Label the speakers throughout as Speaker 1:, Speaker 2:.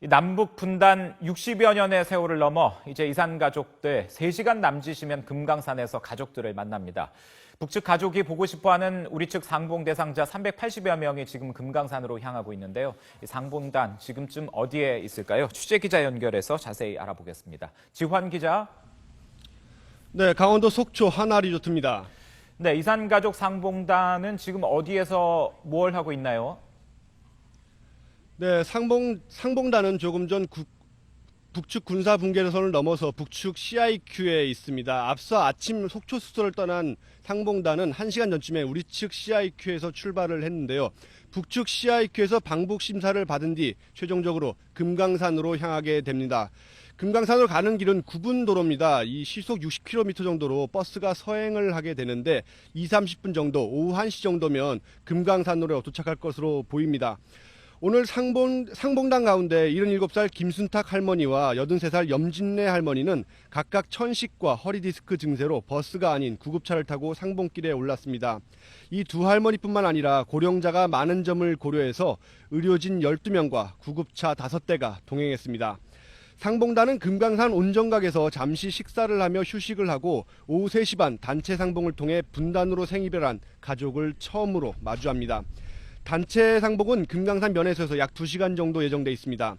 Speaker 1: 이 남북 분단 60여 년의 세월을 넘어 이제 이산 가족들 3시간 남짓이면 금강산에서 가족들을 만납니다. 북측 가족이 보고 싶어하는 우리 측 상봉 대상자 380여 명이 지금 금강산으로 향하고 있는데요. 이 상봉단 지금쯤 어디에 있을까요? 취재 기자 연결해서 자세히 알아보겠습니다. 지환 기자.
Speaker 2: 네, 강원도 속초 하나 리조트입니다.
Speaker 1: 네, 이산 가족 상봉단은 지금 어디에서 뭘 하고 있나요?
Speaker 2: 네, 상봉 상봉단은 조금 전 국- 북측 군사 분계선을 넘어서 북측 CIQ에 있습니다. 앞서 아침 속초 수소를 떠난 상봉단은 1시간 전쯤에 우리 측 CIQ에서 출발을 했는데요. 북측 CIQ에서 방북 심사를 받은 뒤 최종적으로 금강산으로 향하게 됩니다. 금강산으로 가는 길은 9분 도로입니다. 이 시속 60km 정도로 버스가 서행을 하게 되는데 2, 30분 정도, 오후 1시 정도면 금강산으로 도착할 것으로 보입니다. 오늘 상봉, 상봉당 가운데 77살 김순탁 할머니와 83살 염진래 할머니는 각각 천식과 허리디스크 증세로 버스가 아닌 구급차를 타고 상봉길에 올랐습니다. 이 두 할머니뿐만 아니라 고령자가 많은 점을 고려해서 의료진 12명과 구급차 5대가 동행했습니다. 상봉단은 금강산 온정각에서 잠시 식사를 하며 휴식을 하고 오후 3시 반 단체 상봉을 통해 분단으로 생이별한 가족을 처음으로 마주합니다. 단체 상봉은 금강산 면에서에서 약 2시간 정도 예정돼 있습니다.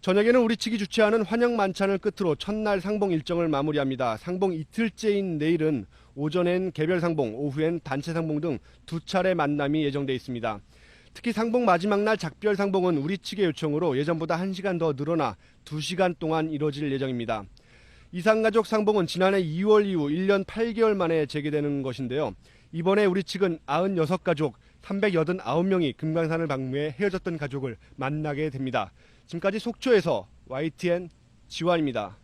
Speaker 2: 저녁에는 우리 측이 주최하는 환영 만찬을 끝으로 첫날 상봉 일정을 마무리합니다. 상봉 이틀째인 내일은 오전엔 개별 상봉, 오후엔 단체 상봉 등 두 차례 만남이 예정돼 있습니다. 특히 상봉 마지막 날 작별 상봉은 우리 측의 요청으로 예전보다 1시간 더 늘어나 2시간 동안 이뤄질 예정입니다. 이상가족 상봉은 지난해 2월 이후 1년 8개월 만에 재개되는 것인데요. 이번에 우리 측은 96가족 389명이 금강산을 방문해 헤어졌던 가족을 만나게 됩니다. 지금까지 속초에서 YTN 지환입니다.